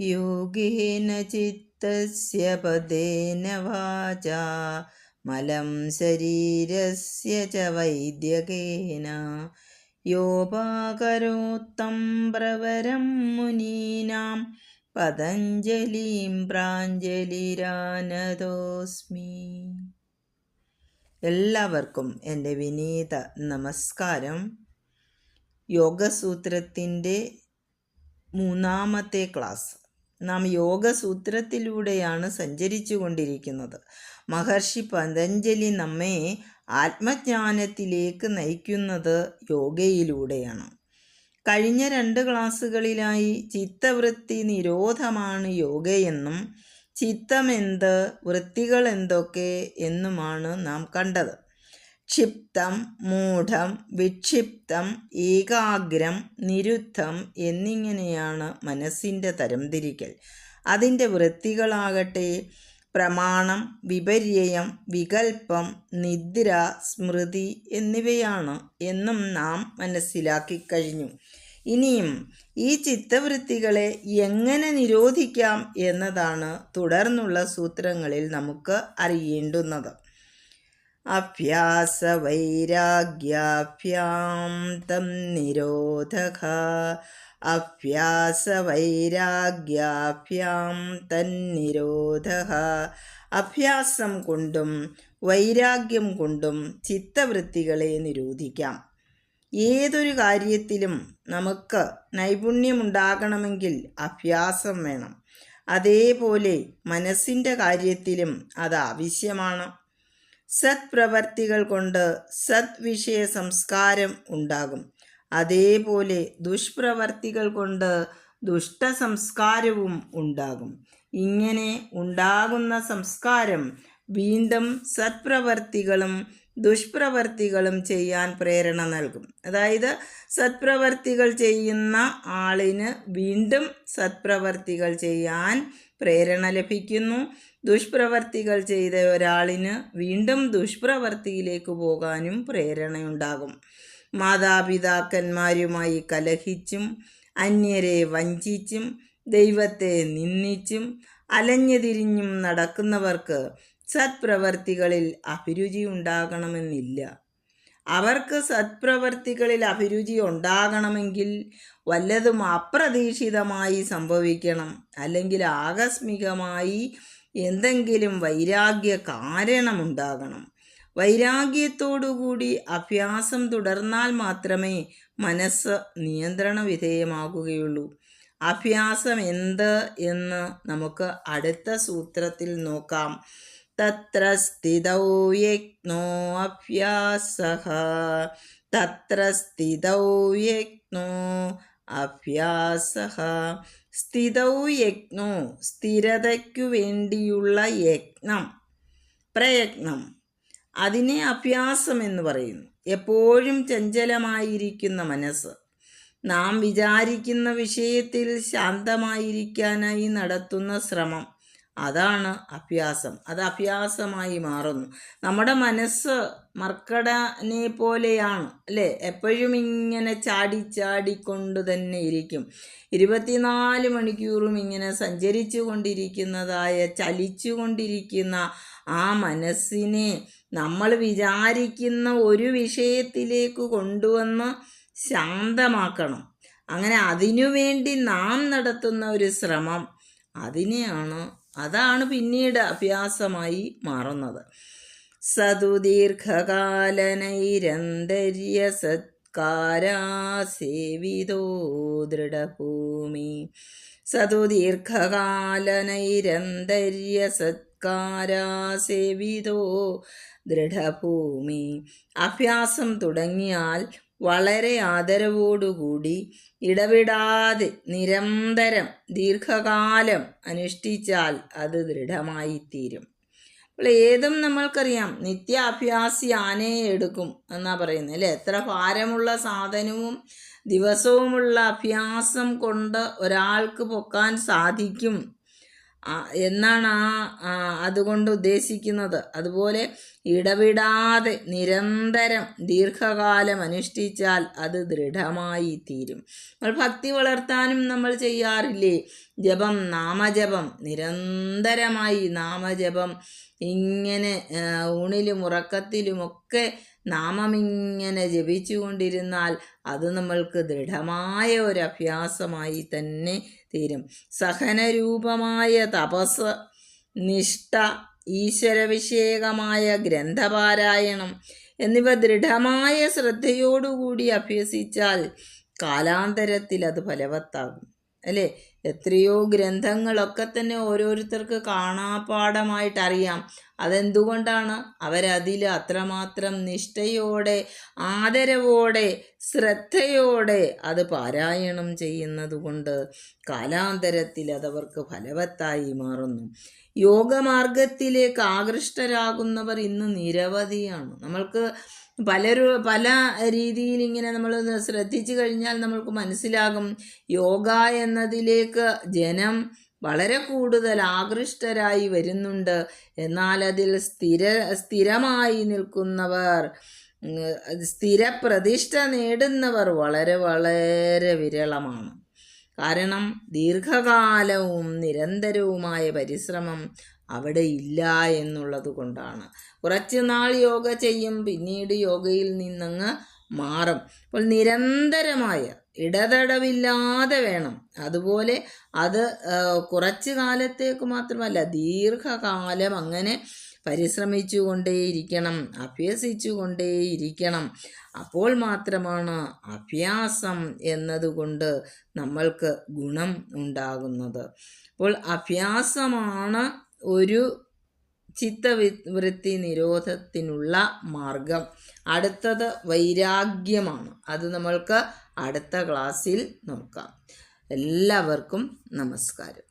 യോഗേന ചിത്തസ്യ പദേന വാച മലം ശരീരസ്യ ച വൈദ്യകേന യോപാകരോത്തം പ്രവരം മുനീനാം പതഞ്ജലിം പ്രാഞ്ജലിരാനതോസ്മി എല്ലാവർക്കും എന്റെ വിനീത നമസ്കാരം. യോഗസൂത്രത്തിന്റെ മൂന്നാമത്തെ ക്ലാസ് നാം യോഗസൂത്രത്തിലൂടെയാണ് സഞ്ചരിച്ചു കൊണ്ടിരിക്കുന്നത് മഹർഷി പതഞ്ജലി നമ്മെ ആത്മജ്ഞാനത്തിലേക്ക് നയിക്കുന്നത് യോഗയിലൂടെയാണ്. കഴിഞ്ഞ രണ്ട് ക്ലാസ്സുകളിലായി ചിത്തവൃത്തി നിരോധമാണ് യോഗയെന്നും ചിത്തമെന്ത് വൃത്തികൾ എന്തൊക്കെ എന്നുമാണ് നാം കണ്ടത്. ക്ഷിപ്തം മൂഢം വിക്ഷിപ്തം ഏകാഗ്രം നിരുദ്ധം എന്നിങ്ങനെയാണ് മനസ്സിന്റെ തരംതിരിക്കൽ. അതിന്റെ വൃത്തികളാകട്ടെ പ്രമാണം വിപര്യം വികൽപ്പം നിദ്ര സ്മൃതി എന്നിവയാണ് എന്നും നാം മനസ്സിലാക്കി കഴിഞ്ഞു. ഇനിയും ഈ ചിത്തവൃത്തികളെ എങ്ങനെ നിരോധിക്കാം എന്നതാണ് തുടർന്നുള്ള സൂത്രങ്ങളിൽ നമുക്ക് അറിയേണ്ടുന്നത്. അഭ്യാസവൈരാഗ്യാഭ്യാം തം നിരോധക. അഭ്യാസവൈരാഗ്യാഭ്യാം തന്നിരോധ അഭ്യാസം കൊണ്ടും വൈരാഗ്യം കൊണ്ടും ചിത്തവൃത്തികളെ നിരോധിക്കാം. ഏതൊരു കാര്യത്തിലും നമുക്ക് നൈപുണ്യമുണ്ടാകണമെങ്കിൽ അഭ്യാസം വേണം. അതേപോലെ മനസ്സിന്റെ കാര്യത്തിലും അത് ആവശ്യമാണ്. സത്പ്രവർത്തികൾ കൊണ്ട് സത് വിഷയ സംസ്കാരം ഉണ്ടാകും. അതേപോലെ ദുഷ്പ്രവർത്തികൾ കൊണ്ട് ദുഷ്ടസംസ്കാരവും ഉണ്ടാകും. ഇങ്ങനെ ഉണ്ടാകുന്ന സംസ്കാരം വീണ്ടും സത്പ്രവർത്തികളും ദുഷ്പ്രവർത്തികളും ചെയ്യാൻ പ്രേരണ നൽകും. അതായത് സത്പ്രവർത്തികൾ ചെയ്യുന്ന ആളിന് വീണ്ടും സത്പ്രവർത്തികൾ ചെയ്യാൻ പ്രേരണ ലഭിക്കുന്നു. ദുഷ്പ്രവർത്തികൾ ചെയ്ത ഒരാളിന് വീണ്ടും ദുഷ്പ്രവർത്തിയിലേക്ക് പോകാനും പ്രേരണയുണ്ടാകും. മാതാപിതാക്കന്മാരുമായി കലഹിച്ചും അന്യരെ വഞ്ചിച്ചും ദൈവത്തെ നിന്ദിച്ചും അലഞ്ഞുതിരിഞ്ഞും നടക്കുന്നവർക്ക് സത്പ്രവർത്തികളിൽ അഭിരുചി ഉണ്ടാകണമെന്നില്ല അവർക്ക് സത്പ്രവർത്തികളിൽ അഭിരുചി ഉണ്ടാകണമെങ്കിൽ വല്ലതും അപ്രതീക്ഷിതമായി സംഭവിക്കണം. അല്ലെങ്കിൽ ആകസ്മികമായി എന്തെങ്കിലും വൈരാഗ്യ കാരണമുണ്ടാകണം വൈരാഗ്യത്തോടുകൂടി അഭ്യാസം തുടർന്നാൽ മാത്രമേ മനസ്സ് നിയന്ത്രണ വിധേയമാകുകയുള്ളൂ. അഭ്യാസം എന്ത് എന്ന് നമുക്ക് അടുത്ത സൂത്രത്തിൽ നോക്കാം. സ്ഥിതൗ യജ്ഞോ അഭ്യാസഃ തത്ര സ്ഥിതൗ യജ്ഞോ അഭ്യാസഃ സ്ഥിതൗ യജ്ഞോ സ്ഥിരതയ്ക്കു വേണ്ടിയുള്ള യജ്ഞം പ്രയത്നം. അതിനെ അഭ്യാസം എന്ന് പറയുന്നു. എപ്പോഴും ചഞ്ചലമായിരിക്കുന്ന മനസ്സ്. നാം വിചാരിക്കുന്ന വിഷയത്തിൽ ശാന്തമായിരിക്കാനായി നടത്തുന്ന ശ്രമം. അതാണ് അഭ്യാസം. അത് അഭ്യാസമായി മാറുന്നു. നമ്മുടെ മനസ്സ് മർക്കടനെ പോലെയാണ് അല്ലേ? എപ്പോഴും ഇങ്ങനെ ചാടി ചാടിക്കൊണ്ട് തന്നെ ഇരിക്കും. ഇരുപത്തിനാല് മണിക്കൂറും ഇങ്ങനെ സഞ്ചരിച്ചു കൊണ്ടിരിക്കുന്നതായ ചലിച്ചു കൊണ്ടിരിക്കുന്ന ആ മനസ്സിനെ നമ്മൾ വിചാരിക്കുന്ന ഒരു വിഷയത്തിലേക്ക് കൊണ്ടുവന്ന് ശാന്തമാക്കണം. അങ്ങനെ അതിനുവേണ്ടി നാം നടത്തുന്ന ഒരു ശ്രമം അതിനെയാണ് അതാണ് പിന്നീട് അഭ്യാസമായി മാറുന്നത്. സതു ദീർഘകാലനൈരന്തര്യ സത്കാരാസേവിതോ ദൃഢഭൂമി. സതു ദീർഘകാലനൈരന്തര്യ സത്കാരാസേവിതോ ദൃഢഭൂമി. അഭ്യാസം തുടങ്ങിയാൽ വളരെ ആദരവോടുകൂടി ഇടവിടാതെ നിരന്തരം ദീർഘകാലം അനുഷ്ഠിച്ചാൽ അത് ദൃഢമായിത്തീരും. അപ്പോൾ ഏതും നമ്മൾക്കറിയാം. നിത്യാഭ്യാസി ആനയെ എടുക്കും എന്നാ പറയുന്നത് അല്ലേ? എത്ര ഭാരമുള്ള സാധനവും ദിവസവുമുള്ള അഭ്യാസം കൊണ്ട് ഒരാൾക്ക് പൊക്കാൻ സാധിക്കും എന്നാണ് ആ അതുകൊണ്ട് ഉദ്ദേശിക്കുന്നത്. അതുപോലെ ഇടവിടാതെ നിരന്തരം ദീർഘകാലം അനുഷ്ഠിച്ചാൽ അത് ദൃഢമായി തീരും. നമ്മൾ ഭക്തി വളർത്താനും നമ്മൾ ചെയ്യാറില്ലേ? ജപം നാമജപം നിരന്തരമായി നാമജപം ഇങ്ങനെ ഊണിലും ഉറക്കത്തിലുമൊക്കെ നാമമിങ്ങനെ ജപിച്ചുകൊണ്ടിരുന്നാൽ അത് നമ്മൾക്ക് ദൃഢമായ ഒരു അഭ്യാസമായി തന്നെ തീരും. സഹനരൂപമായ തപസ് നിഷ്ഠ ഈശ്വരവിഷയകമായ ഗ്രന്ഥപാരായണം എന്നിവ ദൃഢമായ ശ്രദ്ധയോടുകൂടി അഭ്യസിച്ചാൽ കാലാന്തരത്തിൽ അത് ഫലവത്താകും. അല്ലേ? എത്രയോ ഗ്രന്ഥങ്ങളൊക്കെ തന്നെ ഓരോരുത്തർക്ക് കാണാപ്പാടമായിട്ട് അറിയാം അതെന്തുകൊണ്ടാണ്? അവരതിൽ അത്രമാത്രം നിഷ്ഠയോടെ ആദരവോടെ ശ്രദ്ധയോടെ അത് പാരായണം ചെയ്യുന്നതുകൊണ്ട് കാലാന്തരത്തിൽ അതവർക്ക് ഫലവത്തായി മാറുന്നു. യോഗമാർഗത്തിലേക്ക് ആകൃഷ്ടരാകുന്നവർ ഇന്ന് നിരവധിയാണ്. നമ്മൾക്ക് പലരു പല രീതിയിൽ ഇങ്ങനെ നമ്മൾ ശ്രദ്ധിച്ചു കഴിഞ്ഞാൽ നമ്മൾക്ക് മനസ്സിലാകും. യോഗ എന്നതിലേക്ക് ജനം വളരെ കൂടുതൽ ആകൃഷ്ടരായി വരുന്നുണ്ട്. എന്നാൽ അതിൽ സ്ഥിര സ്ഥിരമായി നിൽക്കുന്നവർ സ്ഥിരപ്രതിഷ്ഠ നേടുന്നവർ വളരെ വളരെ വിരളമാണ്. കാരണം ദീർഘകാലവും നിരന്തരവുമായ പരിശ്രമം അവിടെ ഇല്ല എന്നുള്ളത് കൊണ്ടാണ്. കുറച്ച് നാൾ യോഗ ചെയ്യും പിന്നീട് യോഗയിൽ നിന്നങ്ങ് മാറും. അപ്പോൾ നിരന്തരമായ ഇടതടവില്ലാതെ വേണം. അതുപോലെ അത് കുറച്ച് കാലത്തേക്ക് മാത്രമല്ല ദീർഘകാലം അങ്ങനെ പരിശ്രമിച്ചു കൊണ്ടേയിരിക്കണം അഭ്യസിച്ചു കൊണ്ടേയിരിക്കണം അപ്പോൾ മാത്രമാണ് അഭ്യാസം എന്നതുകൊണ്ട് നമ്മൾക്ക് ഗുണം ഉണ്ടാകുന്നത്. അപ്പോൾ അഭ്യാസമാണ് ഒരു ചിത്തവൃത്തി നിരോധത്തിനുള്ള മാർഗം. അടുത്തത് വൈരാഗ്യമാണ്. അത് നമ്മൾക്ക് അടുത്ത ക്ലാസ്സിൽ നോക്കാം. എല്ലാവർക്കും നമസ്കാരം.